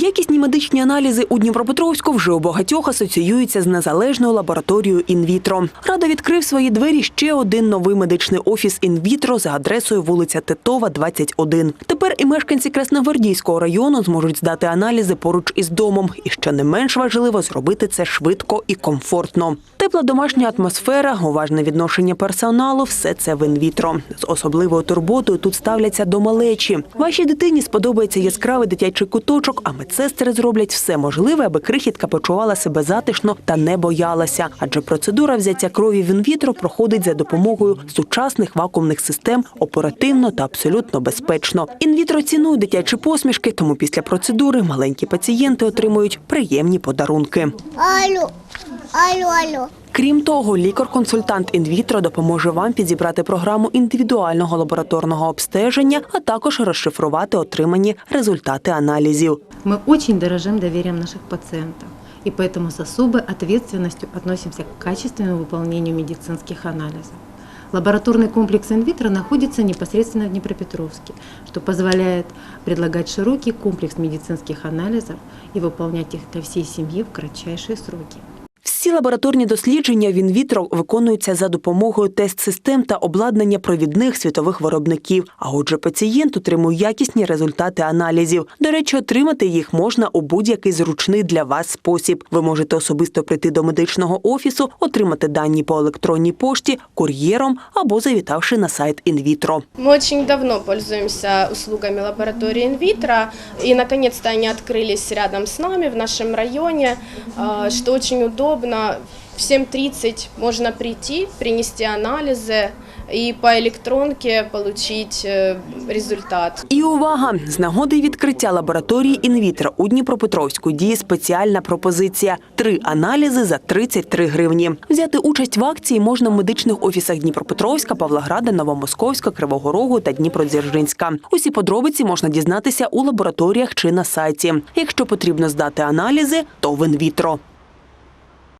Якісні медичні аналізи у Дніпропетровську вже у багатьох асоціюються з незалежною лабораторією інвітро. Радо відкрив свої двері ще один новий медичний офіс інвітро за адресою вулиця Титова, 21. Тепер і мешканці Красногвардійського району зможуть здати аналізи поруч із домом. І що не менш важливо зробити це швидко і комфортно. Тепла домашня атмосфера, уважне відношення персоналу все це в інвітро. З особливою турботою тут ставляться до малечі. Вашій дитині сподобається яскравий дитячий куточок, а медсестри зроблять все можливе, аби крихітка почувала себе затишно та не боялася. Адже процедура взяття крові в інвітро проходить за допомогою сучасних вакуумних систем оперативно та абсолютно безпечно. Інвітро цінує дитячі посмішки, тому після процедури маленькі пацієнти отримують приємні подарунки. Алло, алло, алло. Крім того, лікар-консультант інвітро допоможе вам підібрати програму індивідуального лабораторного обстеження, а також розшифрувати отримані результати аналізів. Мы очень дорожим доверием наших пациентов. И поэтому с особой ответственностью относимся к качественному выполнению медицинских анализов. Лабораторный комплекс инвитро находится непосредственно в Днепропетровске, что позволяет предлагать широкий комплекс медицинских анализов и выполнять их для всей семьи в кратчайшие сроки. Лабораторні дослідження в інвітро виконуються за допомогою тест-систем та обладнання провідних світових виробників. А отже, пацієнт отримує якісні результати аналізів. До речі, отримати їх можна у будь-який зручний для вас спосіб. Ви можете особисто прийти до медичного офісу, отримати дані по електронній пошті, кур'єром або завітавши на сайт інвітро. Мы очень давно пользуемся услугами лаборатории инвитро, и наконец-то они открылись рядом с нами в районе, а, что очень удобно В 7.30 можно прийти, принести анализы и по электронке получить э, результат. І увага! З нагоди відкриття лабораторії інвітро у Дніпропетровську діє спеціальна пропозиція: три аналізи за 33 гривні. Взяти участь в акції можна в медичних офісах Дніпропетровська, Павлограда, Новомосковська, Кривого Рогу та Дніпродзержинська. Усі подробиці можна дізнатися у лабораторіях чи на сайті. Якщо потрібно здати аналізи, то в інвітро.